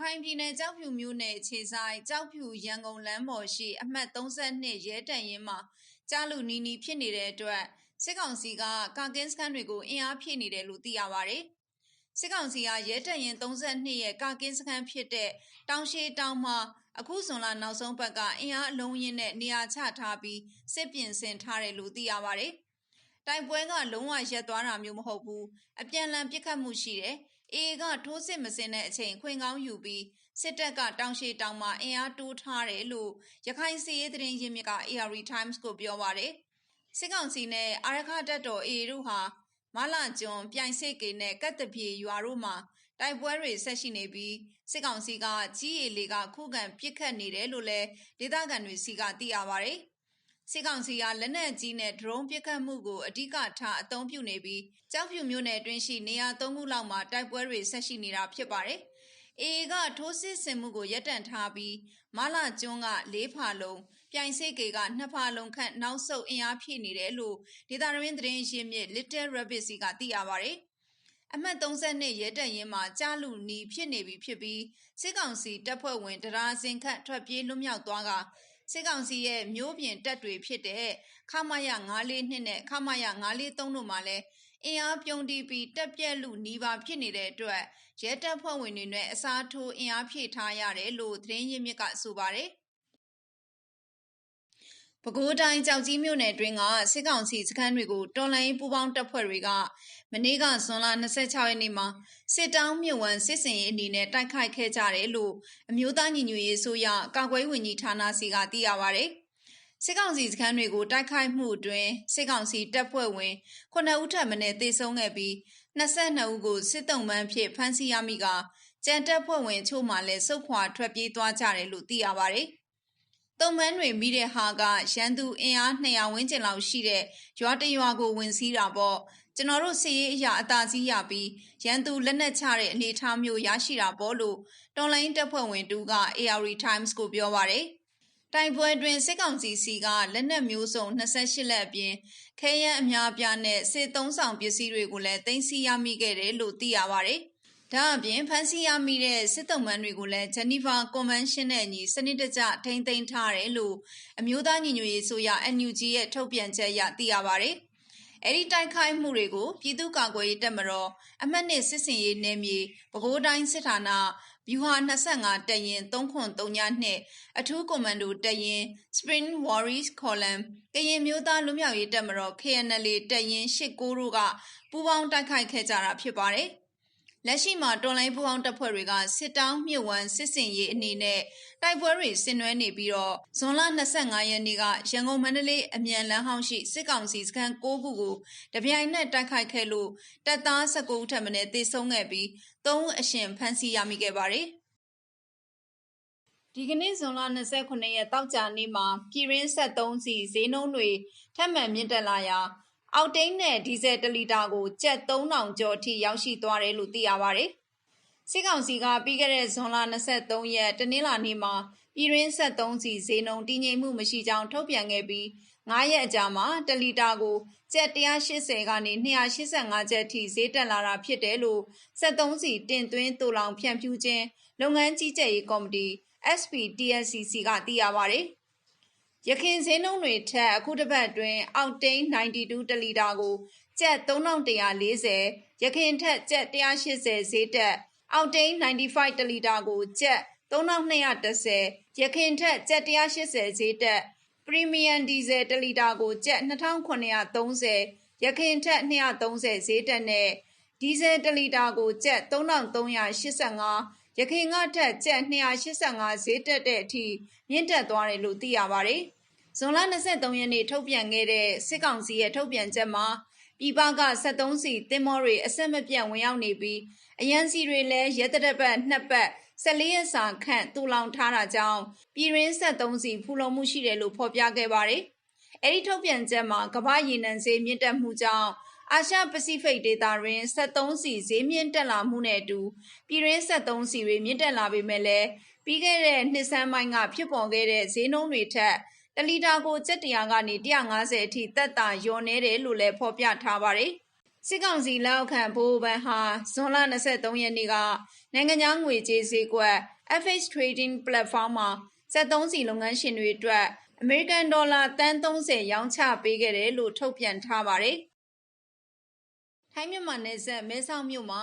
ခိုင်ပြည်နယ်ကြောက်ဖြူမြို့နယ်ခြေဆိုင်ကြောက်ဖြူရန်ကုန်လမ်းပေါ်ရှိ အမှတ်32ရဲတန်ရင်မှာကြားလူနီနီဖြစ်နေတဲ့အတွက်စစ်ကောင်စီကကာကင်းစခန်းတွေကိုအင်အားဖြည့်နေတယ်လို့သိရပါဗျ။စစ်ကောင်စီကရဲတန်ရင်32ရဲ့ကာကင်းစခန်းဖြစ်တဲ့တောင်ရှိတောင်မှာအခုဇွန်လနောက်ဆုံးပတ်ကအင်အားအလုံးရင်းနဲ့နေရာချထားပြီးစစ်ပြင်ဆင်ထားတယ်လို့သိရပါဗျ။တိုင်ပွဲကလုံးဝရက်သွားတာမျိုးမဟုတ်ဘူးအပြန်လန်ပြစ်ခတ်မှုရှိတယ် အေကထိုးစစ်မစင်တဲ့အချိန်ခွင်ကောင်းယူပြီးစစ်တပ်ကတောင်ရှိတောင်မှာအင်အားတိုးထားတယ်လို့ရခိုင်စီရေးသတင်းရင်းမြစ်က AR Times ကိုပြောပါတယ်စစ်ကောင်စီနဲ့အာရခတပ်တော် AA တို့ဟာမလာကျွန်းပြိုင်စိတ်ကေနဲ့ကတ်တပြေရွာတို့မှာတိုက်ပွဲတွေဆက်ရှိနေပြီးစစ်ကောင်စီကကြီးရီလေးကခုခံပစ်ခတ်နေတယ်လို့လည်းဒေသခံတွေစီကသိရပါတယ်။ စစ်ကောင်စီကလက်နက်ကြီးနဲ့ဒရုန်းပစ်ခတ်မှုကိုအ धिक ထားအသုံးပြုနေပြီးကြောက်ဖြူမြို့နယ်အတွင်းရှိ နေရာ ၃ ခုလောက်မှာ တိုက်ပွဲတွေ ဆက်ရှိနေတာဖြစ်ပါတယ်။ AA က ထိုးစစ်ဆင်မှုကို ရပ်တန့်ထားပြီး မလာကျွန်းက ၄ဖာလုံးပြိုင်စိတ်ကေကနှစ်ဖာလုံးခန့် နောက်ဆုတ် အင်အားဖြည့်နေတယ်လို့ ဒေတာရင်း သတင်းရင်းမြစ် Little Rabbit စီက သိရပါတယ်။အမှတ်32ရဲတပ်ရင်းမှာကြားလူနီဖြစ်နေပြီဖြစ်ပြီး စစ်ကောင်စီတပ်ဖွဲ့ဝင်တရာစင်ခန့် ထွက်ပြေးလွတ်မြောက်သွားက စစ်ကောင်စီရဲ့မျိုးပြင်တပ်တွေဖြစ်တဲ့ခမရ942နဲ့ခမရ943တို့မှာလည်းအင်အားပြုံးတီးပြီးတက်ပြက်လူနီးပါးဖြစ်နေတဲ့အတွက်ရဲတပ်ဖွဲ့ဝင်တွေနဲ့အစားထိုးအင်အားဖြည့်ထားရတယ်လို့သတင်းရင်းမြစ်ကဆိုပါတယ်ပဲခူးတိုင်းကြောက်ကြီးမြို့နယ်တွင်ကစစ်ကောင်စီစခန်းတွေကိုတော်လိုင်းပူပေါင်းတပ်ဖွဲ့တွေက မနေ့ကဇွန်လ26ရက်နေ့မှာစစ်တောင်းမြဝံစစ်စင်ရေးအနေနဲ့တိုက်ခိုက်ခဲ့ကြတယ်လို့အမျိုးသားညီညွတ်ရေးဆိုရကာကွယ်ဝင်ကြီးဌာနစီကသိရပါဗျ။စစ်ကောင်စီစခန်းတွေကိုတိုက်ခိုက်မှုအတွင်းစစ်ကောင်စီတပ်ဖွဲ့ဝင်9ဦးထပ်မံတေဆုံးခဲ့ပြီး22ဦးကိုစစ်တုံးမှန်းဖြစ်ဖမ်းဆီးရမိကကြံတပ်ဖွဲ့ဝင်ချို့မှလည်းစုခွာထွက်ပြေးသွားကြတယ်လို့သိရပါဗျ။တုံမန်းတွေမိတဲ့ဟာကရန်သူအင်အား200ဝန်းကျင်လောက်ရှိတဲ့ရွာတရွာကိုဝင်စီးတာပေါ့ ကျွန်တော်တို့စီရေးအရာအသာကြီးရပြီးရန်သူလက်နက်ချတဲ့အနေအထားမျိုးရရှိတာပေါ့လို့တော်လိုင်းတပ်ဖွဲ့ဝင်တူက AR Times ကိုပြောပါတယ်တိုင်ပွဲတွင်စစ်ကောင်စီစီကလက်နက်မျိုးစုံ28လက်အပြင်ခဲယမ်းအများပြားနဲ့စစ်သုံးဆောင်ပစ္စည်းတွေကိုလည်းတင်စီရမိခဲ့တယ်လို့သိရပါတယ်။ဒါအပြင်ဖန်စီရမိတဲ့စစ်တုံးမန်းတွေကိုလည်းဂျနီဗာကွန်ဗင်းရှင်းနဲ့အညီစနစ်တကျထိန်းသိမ်းထားတယ်လို့အမျိုးသားညီညွတ်ရေးဆိုရ NUG ရဲ့ထုတ်ပြန်ချက်အရသိရပါတယ်။ အဲဒီတိုက်ခိုက်မှုတွေကိုပြည်သူ့ကာကွယ်ရေးတပ်မတော်အမှတ်နှစ်စစ်စင်ရေးနယ်မြေပဲခူးတိုင်းစစ်ဌာနဗျူဟာ25တရင်303အထူးကွန်မန်ဒိုတရင် Spring Warriors Column ကရင်မျိုးသားလူမျိုးရေးတပ်မတော် KNL တရင်89တို့ကပူးပေါင်းတိုက်ခိုက်ခဲ့ကြတာဖြစ်ပါတယ်။ လက်ရှိမှာတော်လိုင်းပူပေါင်းတပ်ဖွဲ့တွေကစစ်တောင်းမြစ်ဝမ်းစစ်စင်ရေးအနေနဲ့တိုက်ပွဲတွေဆင်နွှဲနေပြီးတော့ဇွန်လ25ရက်နေ့ကရန်ကုန်မန္တလေးအမြန်လမ်းဟောင်းရှိစစ်ကောင်စီစခန်း6ခုကိုတပြိုင်နက်တိုက်ခိုက်ခဲ့လို့တပ်သား19ဦးထပ်မံတေဆုံးခဲ့ပြီး3ဦးအရှင်ဖမ်းဆီးရမိခဲ့ပါတယ်ဒီကနေ့ဇွန်လ29ရက်တောက်ကြနေ့မှာပြည်ရင်း73စီဈေးနှုန်းတွေထပ်မံမြင့်တက်လာရာ အောက်တိန်းနဲ့ဒီဇယ်တလီတာကိုကျပ်3000ကျော်အထိရောက်ရှိသွားတယ်လို့သိရပါတယ်။စစ်ကောင်စီကပြီးခဲ့တဲ့ဇွန်လ23ရက်တနင်္လာနေ့မှာပြည်ရင်း73စီဈေးနှုန်းတည်ငြိမ်မှုမရှိကြောင်းထုတ်ပြန်ခဲ့ပြီး9ရက်အကြာမှာတလီတာကိုကျပ်180ကနေ285ကျပ်ထိဈေးတက်လာတာဖြစ်တယ်လို့73စီတင်သွင်းတူလောင်ဖြန့်ဖြူးခြင်းလုပ်ငန်းကြီးကြပ်ရေးကော်မတီ SPTSCC ကသိရပါတ ယ်။ရခင်ဈေးနှုန်းတွေထက်အခုတစ်ပတ်အတွင်းအောက်တိန်း92တလီတာကိုကျပ်3140ရခင်ထက်ကျပ်180ဈေးတက်အောက်တိန်း95တလီတာကိုကျပ်3210ရခင်ထက်ကျပ်180ဈေးတက်ပရီမီယံဒီဇယ်တလီတာကိုကျပ်2930ရခင်ထက်230ဈေးတက်နဲ့ဒီဇယ်တလီတာကိုကျပ်3385 ရခိုင်ကထက်ကျပ်285ဈေးတက်တဲ့အထိမြင့်တက်သွားတယ်လို့သိရပါတယ်။ဇွန်လ23ရက်နေ့ထုတ်ပြန်ခဲ့တဲ့စစ်ကောင်စီရဲ့ထုတ်ပြန်ချက်မှာပြည်ပက73စီတင်မောတွေအဆက်မပြတ်ဝင်ရောက်နေပြီးအရန်စီတွေလည်းရဲတရက်ပတ်နှစ်ပတ်14ရက်စာခန့်တူလောင်ထားတာကြောင့်ပြည်ရင်း73စီဖူလုံမှုရှိတယ်လို့ဖော်ပြခဲ့ပါတယ်။အဲဒီထုတ်ပြန်ချက်မှာကမ္ဘာရေနံဈေးမြင့်တက်မှုကြောင့် အာရှပစိဖိတ်ဒေသတွင်73စီဈေးမြင့်တက်လာမှုနဲ့အတူပြည်ရင်း73စီတွေမြင့်တက်လာပေမဲ့လည်းပြီးခဲ့တဲ့နှစ်ဆန်းပိုင်းကဖြစ်ပေါ်ခဲ့တဲ့ဈေးနှုန်းတွေထက်တလီတာကို700ကနေ150အထိတက်တာလျော်နေတယ်လို့လည်းဖော်ပြထားပါတယ်စစ်ကောင်စီလက်အောက်ခံဗိုလ်ဘဏ်ဟာဇွန်လ23ရက်နေ့ကနိုင်ငံခြားငွေကြေးဈေးကွက် FX Trading Platform မှာ73စီလုပ်ငန်းရှင်တွေအတွက်အမေရိကန်ဒေါ်လာတန်30ရောင်းချပေးခဲ့တယ်လို့ထုတ်ပြန်ထားပါတယ်။ ထိုင်းမြန်မာနယ်စပ်မဲဆောက်မြို့မှာ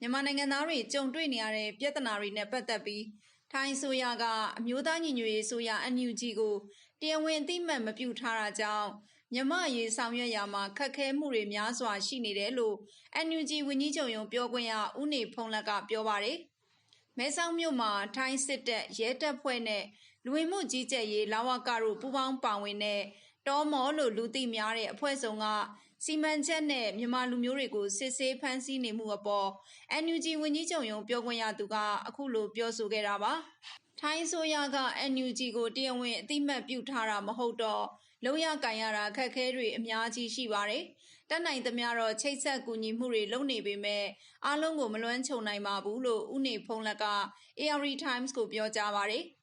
မြန်မာနိုင်ငံသားတွေကြုံတွေ့နေရတဲ့ပြဿနာတွေနဲ့ပတ်သက်ပြီးထိုင်းဆိုရကအမျိုးသားညီညွတ်ရေးဆိုရ NUG ကိုတရားဝင်အသိမှတ်မပြုထားတာကြောင့်မြမရေးဆောင်ရွက်ရာမှာခက်ခဲမှုတွေများစွာရှိနေတယ်လို့ NUG ဝန်ကြီးချုပ်ရုံးပြောခွင့်ရဦးနေဖုံးလက်ကပြောပါတယ်။မဲဆောက်မြို့မှာထိုင်းစစ်တပ်ရဲတပ်ဖွဲ့နဲ့လူဝင်မှုကြီးကြပ်ရေးလာဝကတို့ပူးပေါင်းပါဝင်တဲ့တောမောလို့လူသိများတဲ့အဖွဲ့စုံက စီမံချက်နဲ့မြန်မာလူမျိုးတွေကိုစစ်ဆေးဖမ်းဆီးနေမှုအပေါ် NUG ဝန်ကြီးချုပ်ရုံးပြောခွင့်ရသူကအခုလိုပြောဆိုခဲ့တာပါ။ထိုင်းဆိုရက NUG ကိုတရားဝင်အသိမှတ်ပြုထားတာမဟုတ်တော့လုံရကန်ရတာခက်ခဲတွေအများကြီးရှိပါတယ်။တက်နိုင်သမျှတော့ချိတ်ဆက်ကူညီမှုတွေလုပ်နေပေမဲ့အားလုံးကိုမလွှမ်းခြုံနိုင်ပါဘူးလို့ဦးနေဖုံးလက်က AR Times ကိုပြောကြားပါတယ်။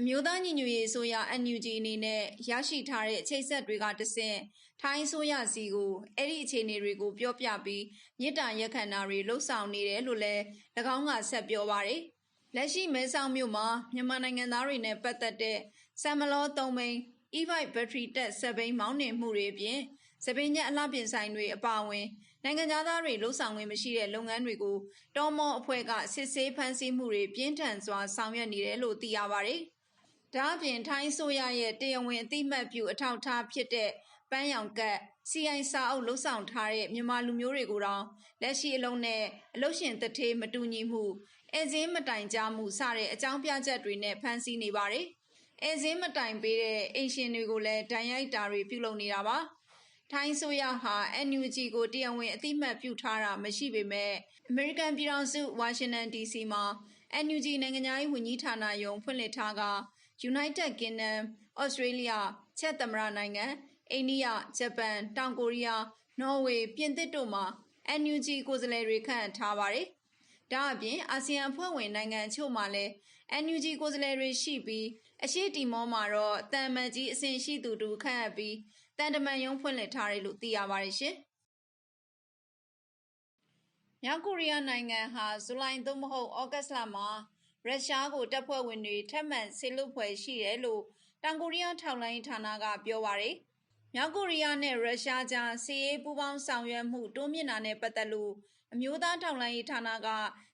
အမျိုးသားညီညွတ်ရေးဆိုရ NUG အနေနဲ့ရရှိထားတဲ့ချိတ်ဆက်တွေကတဆင့်ထိုင်းဆိုရစီကိုအဲ့ဒီအခြေအနေတွေကိုပြောပြပြီးမြစ်တာရက်ခန္ဓာတွေလှုပ်ဆောင်နေတယ်လို့လည်း၎င်းကဆက်ပြောပါတယ်။လက်ရှိမဲဆောက်မြို့မှာမြန်မာနိုင်ငံသားတွေနဲ့ပတ်သက်တဲ့ဆမ်မလော၃မိန် e-bike ဘက်ထရီတက်စက်ဘိန်းမောင်းနှင်မှုတွေအပြင်စပင်းညက်အလှပြင်ဆိုင်တွေအပါအဝင်နိုင်ငံသားတွေလှုပ်ဆောင်ခွင့်မရှိတဲ့လုပ်ငန်းတွေကိုတောမောအဖွဲ့ကစစ်ဆေးဖမ်းဆီးမှုတွေပြင်းထန်စွာဆောင်ရွက်နေတယ်လို့သိရပါတယ်။ ဒါအပြင်ထိုင်းဆိုရရဲ့တရားဝင်အသိမှတ်ပြုအထောက်အထားဖြစ်တဲ့ပန်းရောင်ကတ် CI စာအုပ်လှုပ်ဆောင်ထားတဲ့မြန်မာလူမျိုးတွေကိုတော့လက်ရှိအလုံးနဲ့အလုရှင်တထေးမတူညီမှုအဲစင်းမတိုင်ကြမှုစတဲ့အကြောင်းပြချက်တွေနဲ့ဖမ်းဆီးနေပါတယ်။အဲစင်းမတိုင်ပေးတဲ့အိမ်ရှင်တွေကိုလည်းဒဏ်ရိုက်တာတွေပြုလုပ်နေတာပါထိုင်းဆိုရဟာ NUG ကိုတရားဝင်အသိမှတ်ပြုထားတာမရှိပေမဲ့အမေရိကန်ပြည်ထောင်စုဝါရှင်တန် DC မှာ NUG နိုင်ငံသားရေးဝန်ကြီးဌာနယုံဖွင့်လှစ်ထားက United Kingdom, Australia, ချက်သမရနိုင်ငံအိန္ဒိယဂျပန်တောင်ကိုရီးယားနော်ဝေပြင်သစ်တို့မှာ NUG ကိုယ်စားလှယ်တွေခန့်ထားပါတယ်။ဒါအပြင်အာဆီယံအဖွဲ့ဝင်နိုင်ငံအချို့မှာလည်း NUG ကိုယ်စားလှယ်တွေရှိပြီးအရှိတီမောမှာတော့တန်မန်ကြီးအဆင့်ရှိသူတူခန့်အပ်ပြီးတန်တမန်ရုံးဖွင့်လှစ်ထားတယ်လို့သိရပါတယ်ရှင်။မြောက်ကိုရီးယားနိုင်ငံဟာဇူလိုင်သို့မဟုတ်ဩဂတ်လမှာ ရုရှားကိုတပ်ဖွဲ့ဝင်တွေထပ်မံဆေလွတ်ဖွဲ့ရှိတယ်လို့တောင်ကိုရီးယားထောက်လှမ်းရေးဌာနကပြောပါရယ်။မြောက်ကိုရီးယားနဲ့ရုရှားကြားစစ်ရေးပူးပေါင်းဆောင်ရွက်မှုတိုးမြင့်တာနဲ့ပတ်သက်လို့အမျိုးသားထောက်လှမ်းရေးဌာနက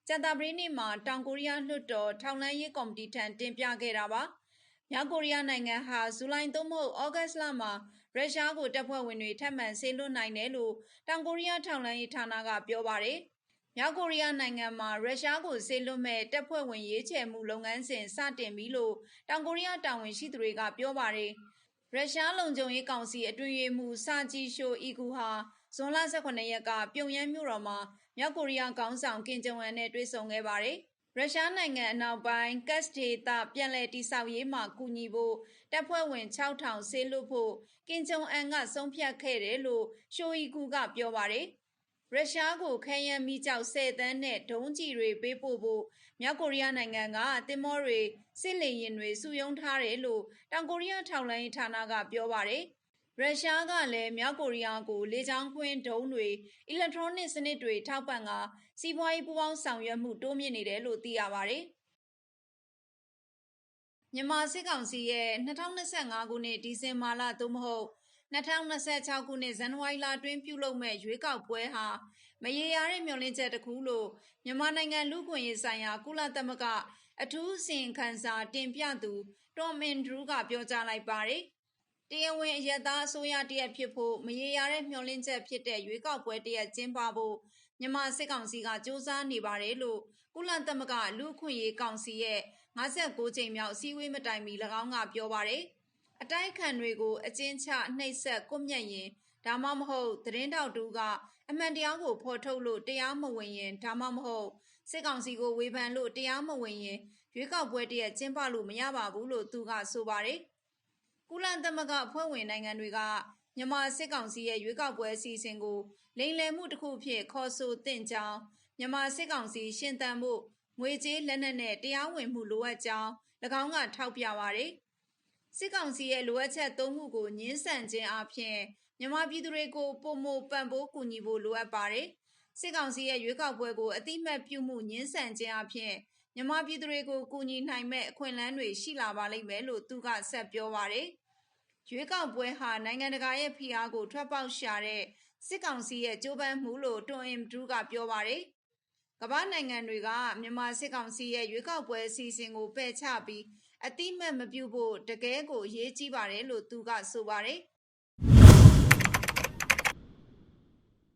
ကြာသပတေးနေ့မှာတောင်ကိုရီးယားလွှတ်တော်ထောက်လှမ်းရေးကော်မတီထံတင်ပြခဲ့တာပါ။မြောက်ကိုရီးယားနိုင်ငံဟာဇူလိုင်သို့မဟုတ်ဩဂတ်လမှာရုရှားကိုတပ်ဖွဲ့ဝင်တွေထပ်မံဆေးလွတ်နိုင်တယ်လို့တောင်ကိုရီးယားထောက်လှမ်းရေးဌာနကပြောပါတယ်။ မြောက်ကိုရီးယားနိုင်ငံမှာ ရုရှားကိုဆေးလွတ်မဲ့ တပ်ဖွဲ့ဝင်ရေးချယ်မှုလုပ်ငန်းစဉ် စတင်ပြီလို့ တောင်ကိုရီးယား တာဝန်ရှိသူတွေက ပြောပါတယ်။ရုရှားလုံခြုံရေးကောင်စီ အတွင်းရေးမှူးစာဂျီရှိုအီကူဟာ ဇွန်လ18ရက်က ပြုံယမ်းမြို့တော်မှာ မြောက်ကိုရီးယားခေါင်းဆောင် ကင်ဂျုံအန်နဲ့ တွေ့ဆုံခဲ့ပါတယ်။ရုရှားနိုင်ငံအနောက်ပိုင်းကတ်ဒေတာပြန်လည်တိဆောက်ရေးမှာ ကူညီဖို့ တပ်ဖွဲ့ဝင်6000ဆေးလွတ်ဖို့ ကင်ဂျုံအန်က ဆုံးဖြတ်ခဲ့တယ်လို့ရှိုအီကူကပြောပါတယ်။ ရုရှားကိုခဲယမ်းမိကြောက်10တန်းနဲ့ဒုံးကျည်တွေပေးပို့ဖို့မြောက်ကိုရီးယားနိုင်ငံကတင်မောတွေစစ်လေရင်တွေစုယုံထားတယ်လို့တောင်ကိုရီးယားထောက်လှမ်းရေးဌာနကပြောပါတယ်။ရုရှားကလည်းမြောက်ကိုရီးယားကိုလေကြောင်းခွင်းဒုံးတွေအီလက်ထရောနစ်စနစ်တွေထောက်ပံ့ကစီးပွားရေးပူးပေါင်းဆောင်ရွက်မှုတိုးမြင့်နေတယ်လို့သိရပါတယ်။မြန်မာစစ်ကောင်စီရဲ့2025ခုနှစ်ဒီဇင်ဘာလသို့မဟုတ် 2026ခုနှစ် ဇန်နဝါရီလအတွင်း ပြုလုပ်မဲ့ရွေးကောက်ပွဲဟာ မရေရာတဲ့ မျှော်လင့်ချက်တစ်ခုလို့ မြန်မာနိုင်ငံ လူ့ခွင့်ရေးဆိုင်ရာ ကုလသမဂ္ဂ အထူးစီရင်ခံစာ တင်ပြသူတော်မင်ဒရူးကပြောကြားလိုက်ပါတယ်။တရားဝင်အယက်သားအစိုးရတရက်ဖြစ်ဖို့ မရေရာတဲ့ မျှော်လင့်ချက်ဖြစ်တဲ့ ရွေးကောက်ပွဲတရက်ကျင်းပဖို့ မြန်မာစစ်ကောင်စီကစ조사နေပါတယ်လို့ ကုလသမဂ္ဂ လူ့အခွင့်အရေးကောင်စီရဲ့56ကြိမ်မြောက် အစည်းအဝေးမတိုင်မီ၎င်းက ပြောပါတယ် အတိုက်ခံတွေကိုအကျဉ်းချနှိပ်စက်ကွပ်မျက်ရင်ဒါမှမဟုတ်သတင်းတောက်တူကအမှန်တရားကိုဖော်ထုတ်လို့တရားမဝင်ရင်ဒါမှမဟုတ်စစ်ကောင်စီကိုဝေဖန်လို့တရားမဝင်ရင်ရွေးကောက်ပွဲတရက်ကျင်းပလို့မရပါဘူးလို့သူကဆိုပါတယ်ကုလသမဂ္ဂအဖွဲ့ဝင်နိုင်ငံတွေကမြန်မာစစ်ကောင်စီရဲ့ရွေးကောက်ပွဲအစီအစဉ်ကိုလိမ်လည်မှုတစ်ခုဖြစ်ခေါ်ဆိုသင့်ကြောင်းမြန်မာစစ်ကောင်စီရှင်သန်မှုငွေကြေးလက်နက်နဲ့တရားဝင်မှုလိုအပ်ကြောင်း၎င်းကထောက်ပြပါရယ် စစ်ကောင်စီရဲ့လိုအပ်ချက်သုံးခုကိုညှင်းဆန်ခြင်းအပြင်မြန်မာပြည်သူတွေကိုပုံမပံ့ပိုးကူညီဖို့လိုအပ်ပါတယ်စစ်ကောင်စီရဲ့ရွေးကောက်ပွဲကိုအတိမတ်ပြုမှုညှင်းဆန်ခြင်းအပြင်မြန်မာပြည်သူတွေကိုကူညီနိုင်မဲ့အခွင့်အလမ်းတွေရှိလာပါလိမ့်မယ်လို့သူကဆက်ပြောပါတယ်ရွေးကောက်ပွဲဟာနိုင်ငံတကာရဲ့ဖိအားကိုထွက်ပေါက်ရှာတဲ့စစ်ကောင်စီရဲ့ကြိုးပမ်းမှုလို့တွန်အင်ဒူးကပြောပါတယ်ကမ္ဘာနိုင်ငံတွေကမြန်မာစစ်ကောင်စီရဲ့ရွေးကောက်ပွဲအစီအစဉ်ကိုပယ်ချပြီး အတိမတ်မပြုဖို့တကယ်ကိုအရေးကြီးပါတယ်လို့သူကဆိုပါတယ်